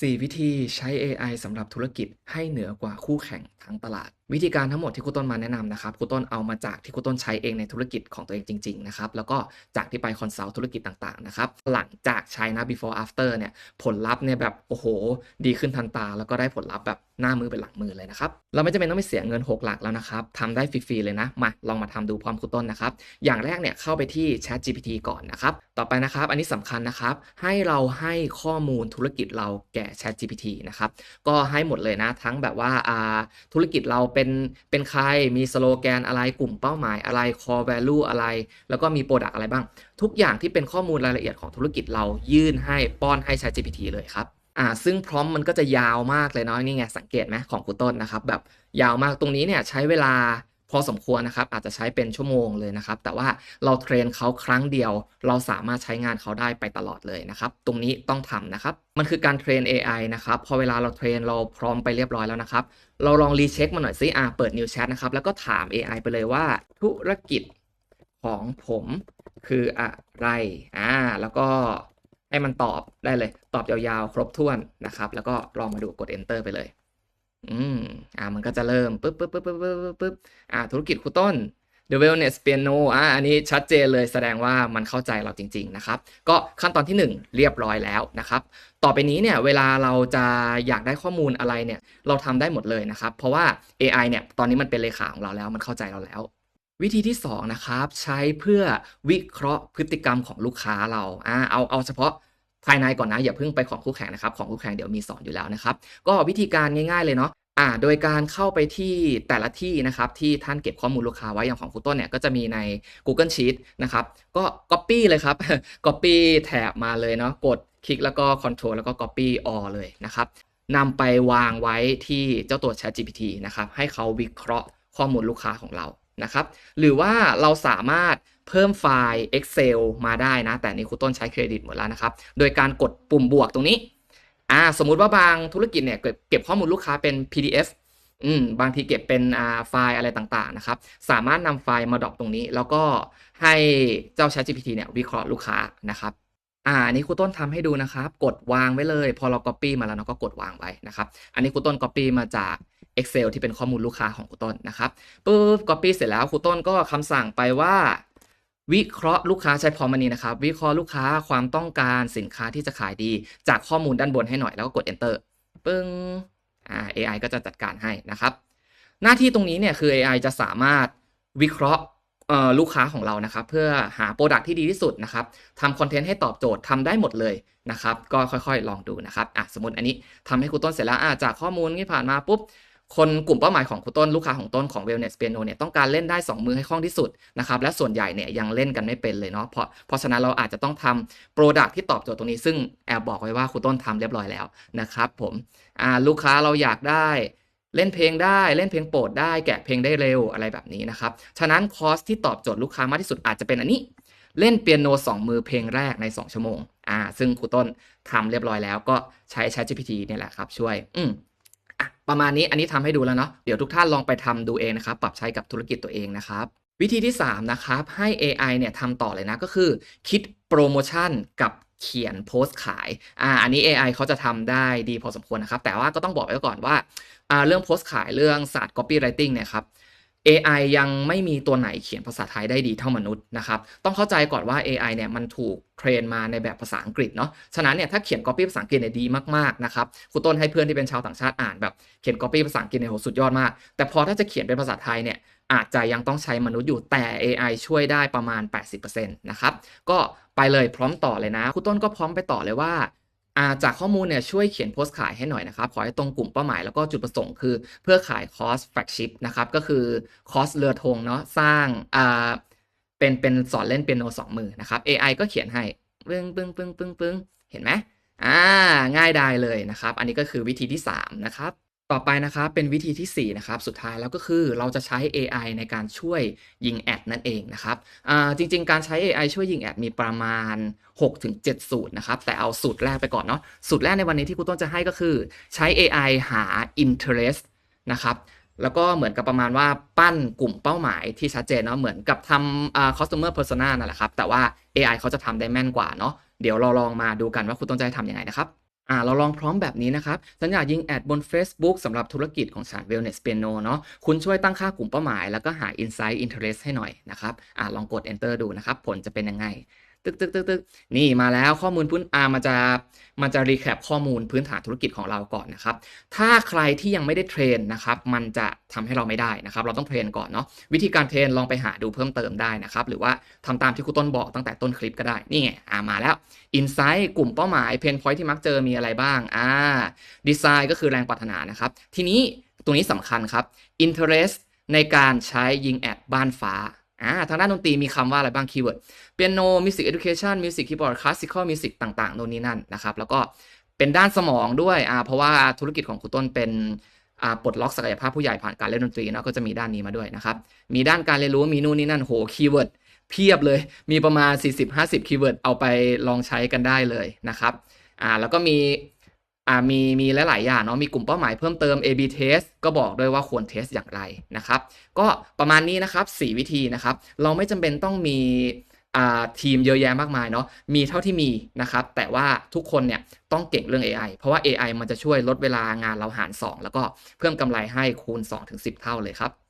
4 วิธีใช้ AI สำหรับธุรกิจให้เหนือกว่าคู่แข่งทั้งตลาดวิธีการทั้งหมดที่ครูต้นมาแนะนำนะครับครูต้นเอามาจากที่ครูต้นใช้เองในธุรกิจของตัวเองจริงๆนะครับแล้วก็จากที่ไปคอนซัลท์ธุรกิจต่างๆนะครับหลังจากใช้นะ before after เนี่ยผลลัพธ์เนี่ยแบบโอ้โห ดีขึ้นทันตา แล้วก็ได้ผลลัพธ์แบบหน้ามือเป็นหลังมือเลยนะครับเราไม่จำเป็นต้องไปเสียเงิน 6 หลักแล้วนะครับทำได้ฟรีๆเลยนะมาลองมาทำดูพร้อมครูต้นนะครับอย่างแรกเนี่ยเข้าไปที่ Chat GPT ก่อนนะครับต่อไปนะครับอันนี้สำคัญนะครับให้เราให้ข้อมูลธุรกิจเราแก่ Chat GPT นะครับก็ให้หมดเลยนะทั้งแบบว่าธุรกิจเราเป็นเป็นใครมีสโลแกนอะไรกลุ่มเป้าหมายอะไร core value อะไร แล้วก็มีโปรดักอะไรบ้าง ทุกอย่างที่เป็นข้อมูลรายละเอียดของธุรกิจเรายื่นให้ป้อนให้ใช้ GPT เลยครับอ่าซึ่งพร้อมมันก็จะยาวมากเลยเนาะนี่ไงสังเกตไหมของคุณต้นนะครับแบบยาวมากตรงนี้เนี่ยใช้เวลา อสมควรนะครับ อาจจะใช้เป็นชั่วโมงเลยนะครับ แต่ว่าเราเทรนเขาครั้งเดียว เราสามารถใช้งานเขาได้ไปตลอดเลยนะครับ ตรงนี้ต้องทำนะครับ มันคือการเทรน AI นะครับ พอเวลาเราเทรนเราพร้อมไปเรียบร้อยแล้วนะครับ เราลองรีเช็คมาหน่อยซิอ่าเปิด New Chat นะครับ แล้วก็ถาม AI ไปเลยว่า ธุรกิจของผมคืออะไร อ่า แล้วก็ให้มันตอบได้เลย ตอบยาวๆ ครบถ้วนนะครับ แล้วก็ลองมาดูกด enter ไปเลย อืม อ่า มันก็จะเริ่มปึ๊บปึ๊บปึ๊บปึ๊บปึ๊บปึ๊บอ่า ธุรกิจครูต้น The Wellness Piano อ่า อันนี้ชัดเจนเลยแสดงว่ามันเข้าใจเราจริง ๆ นะครับ ก็ขั้นตอนที่ 1 เรียบร้อยแล้วนะครับ ต่อไปนี้เนี่ยเวลาเราจะอยากได้ข้อมูลอะไรเนี่ย เราทำได้หมดเลยนะครับ เพราะว่า AI เนี่ย ตอนนี้มันเป็นเลขาของเราแล้ว มันเข้าใจเราแล้ววิธีที่2นะครับใช้เพื่อวิเคราะห์พฤติกรรมของลูกค้าเราอ่าเอาเอาเฉพาะ ภายในก่อนนะอย่าเพิ่งไปของคู่แข่งนะครับของคู่แข่งเดี๋ยวมีสอนอยู่แล้วนะครับก็วิธีการง่ายๆเลยเนาะอ่าโดยการเข้าไปที่แต่ละที่นะครับที่ท่านเก็บข้อมูลลูกค้าไว้อย่างของครูต้นเนี่ยก็จะมีใน Google Sheet นะครับก็ Copy เลยครับ Copy แถบมาเลยเนาะกดคลิกแล้วก็ Control แล้วก็ Copy all เลยนะครับนำไปวางไว้ที่เจ้าตัว Chat GPT นะครับให้เขาวิเคราะห์ข้อมูลลูกค้าของเรานะครับหรือว่าเราสามารถ เพิ่มไฟล์ Excel มาได้นะ แต่นี่ครูต้นใช้เครดิตหมดแล้วนะครับ โดยการกดปุ่มบวกตรงนี้อ่าสมมุติว่าบางธุรกิจเนี่ยเก็บเก็บข้อมูลลูกค้าเป็น PDF อืมบางทีเก็บเป็นอ่าไฟล์อะไรต่างๆนะครับ สามารถนำไฟล์มาดรอปตรงนี้ แล้วก็ให้เจ้า Chat GPT เนี่ยวิเคราะห์ลูกค้านะครับอ่าอันนี้ครูต้นทำให้ดูนะครับ กดวางไว้เลย พอเรา Copy มาแล้วเราก็กดวางไว้นะครับ อันนี้ครูต้น Copy มาจาก Excel ที่เป็นข้อมูลลูกค้าของครูต้นนะครับปุ๊บ Copy เสร็จแล้วครูต้นก็คำสั่งไปว่า วิเคราะห์ลูกค้าใช้พอมันนี้นะครับ วิเคราะห์ลูกค้าความต้องการสินค้าที่จะขายดี จากข้อมูลด้านบนให้หน่อยแล้วก็กด enter ปึ้งอ่า AI ก็จะจัดการให้นะครับ หน้าที่ตรงนี้เนี่ยคือ AI จะสามารถวิเคราะห์ลูกค้าของเรานะครับ เพื่อหาโปรดักที่ดีที่สุดนะครับทำคอนเทนต์ให้ตอบโจทย์ทำได้หมดเลยนะครับ ก็ค่อยๆ ลองดูนะครับอะสมมติอันนี้ทำให้ครูต้นเสร็จแล้วอะจากข้อมูลที่ผ่านมาปุ๊บ คนกลุ่มเป้าหมายของครูต้นลูกค้าของต้นของ Wellness Piano เนี่ยต้องการเล่นได้ 2 มือให้คล่องที่สุดนะครับและส่วนใหญ่เนี่ยยังเล่นกันไม่เป็นเลยเนาะเพราะเพราะฉะนั้นเราอาจจะต้องทำโปรดักที่ตอบโจทย์ตรงนี้ ซึ่งแอบบอกไว้ว่าครูต้นทำเรียบร้อยแล้วนะครับผมอ่าลูกค้าเราอยากได้เล่นเพลงได้เล่นเพลงโปรดได้แกะเพลงได้เร็วอะไรแบบนี้นะครับฉะนั้นคอร์สที่ตอบโจทย์ลูกค้ามากที่สุดอาจจะเป็นอันนี้เล่นเปียโน 2 มือเพลงแรกใน 2 ชั่วโมงอ่าซึ่งครูต้นทำเรียบร้อยแล้วก็ใช้ ChatGPT เนี่ยแหละครับช่วยอืม ประมาณนี้อันนี้ทำให้ดูแล้วเนาะเดี๋ยวทุกท่านลองไปทำดูเองนะครับ ปรับใช้กับธุรกิจตัวเองนะครับ วิธีที่ 3 นะครับ ให้ AI เนี่ยทำต่อเลยนะก็คือ คิดโปรโมชั่นกับเขียนโพสต์ขาย อ่า อันนี้ AI เขาจะทำได้ดีพอสมควรนะครับ แต่ว่าก็ต้องบอกไว้ก่อนว่า อ่า เรื่องโพสต์ขายเรื่องศาสตร์ copywriting เนี่ยครับ AI ยังไม่มีตัวไหนเขียนภาษาไทยได้ดีเท่ามนุษย์นะครับ ต้องเข้าใจก่อนว่า AI เนี่ยมันถูกเทรนมาในแบบภาษาอังกฤษเนาะ ฉะนั้นเนี่ยถ้าเขียน copy ภาษาอังกฤษเนี่ยดีมากๆนะครับครูต้นให้เพื่อนที่เป็นชาวต่างชาติอ่านแบบเขียน copy ภาษาอังกฤษเนี่ยโหสุดยอดมาก แต่พอถ้าจะเขียนเป็นภาษาไทยเนี่ยอาจจะยังต้องใช้มนุษย์อยู่แต่ AI ช่วยได้ประมาณ 80%นะครับ ก็ไปเลยพร้อมต่อเลยนะครูต้นก็พร้อมไปต่อเลยว่า จากข้อมูลเนี่ยช่วยเขียนโพสต์ขายให้หน่อยนะครับ ขอให้ตรงกลุ่มเป้าหมายแล้วก็จุดประสงค์คือ เพื่อขายคอสแฟกชิพนะครับก็คือคอสเรือธงเนาะสร้างอ่าเป็นเป็นสอนเล่นเปียโนสองมือนะครับ AI ก็เขียนให้ปึ้งปึ้งปึ้งปึ้งปึ้งเห็นไหมอ่าง่ายได้เลยนะครับ อันนี้ก็คือวิธีที่ 3 นะครับ ต่อไปนะครับเป็นวิธีที่ 4 นะครับ สุดท้ายแล้วก็คือเราจะใช้ AI ในการช่วยยิงแอดนั่นเองนะครับจริง ๆ การใช้ AI ช่วยยิงแอดมีประมาณ 6-7 สูตรนะครับ แต่เอาสูตรแรกไปก่อนเนาะสูตรแรกในวันนี้ที่ครูต้นจะให้ก็คือใช้ AI หา interest นะครับแล้วก็เหมือนกับประมาณว่าปั้นกลุ่มเป้าหมายที่ชัดเจนเนาะเหมือนกับทำ customer persona นั่นแหละครับ แต่ว่า AI เขาจะทำได้แม่นกว่าเนาะเดี๋ยวเราลองมาดูกันว่าครูต้นจะทำยังไงนะครับ อ่าเราลองพร้อมแบบนี้นะครับ สัญญายิงแอดบน Facebook สำหรับธุรกิจของฉัน Wellness Piano เนาะคุณช่วยตั้งค่ากลุ่มเป้าหมาย แล้วก็หา Insight Interest ให้หน่อยนะครับอ่าลองกด Enter ดูนะครับ ผลจะเป็นยังไง ตึกตึกตึกตึกนี่มาแล้วข้อมูลพื้นอามันจะมันจะรีแคปข้อมูลพื้นฐานธุรกิจของเราก่อนนะครับ ถ้าใครที่ยังไม่ได้เทรนนะครับ มันจะทำให้เราไม่ได้นะครับ เราต้องเทรนก่อนเนาะ วิธีการเทรนลองไปหาดูเพิ่มเติมได้นะครับ หรือว่าทำตามที่ครูต้นบอกตั้งแต่ต้นคลิปก็ได้ นี่ไงอ่ามาแล้ว Insight กลุ่มเป้าหมายเพนพอยที่มักเจอมีอะไรบ้างอ่าดีไซน์ก็คือแรงปรารถนานะครับ ทีนี้ตรงนี้สำคัญครับ Interest ในการใช้ยิงแอดบ้านฟ้า อ่าทางด้านดนตรีมีคำว่าอะไรบ้างคีย์เวิร์ดเปียโนมิวสิกเอดูเคชันมิวสิกคีย์บอร์ดคลาสสิคอลมิวสิกต่างๆโน่นนี่นั่นนะครับแล้วก็เป็นด้านสมองด้วยอ่าเพราะว่าธุรกิจของครูต้นเป็นอ่าปลดล็อกศักยภาพผู้ใหญ่ผ่านการเล่นดนตรีเนาะก็จะมีด้านนี้มาด้วยนะครับมีด้านการเรียนรู้มีนู่นนี่นั่นโหคีย์เวิร์ดเพียบเลยมีประมาณ 40-50คีย์เวิร์ดเอาไปลองใช้กันได้เลยนะครับอ่าแล้วก็มี อ่ามีมีหลาย ๆ อย่างเนาะมีกลุ่มเป้าหมายเพิ่มเติม A/B test ก็บอกด้วยว่าควรเทสอย่างไรนะครับ ก็ประมาณนี้นะครับ 4 วิธีนะครับ เราไม่จำเป็นต้องมีอ่าทีมเยอะแยะมากมายเนาะมีเท่าที่มีนะครับ แต่ว่าทุกคนเนี่ยต้องเก่งเรื่อง AI เพราะว่า AI มันจะช่วยลดเวลางานเราหาร 2 แล้วก็เพิ่มกำไรให้คูณ 2-10 เท่าเลยครับ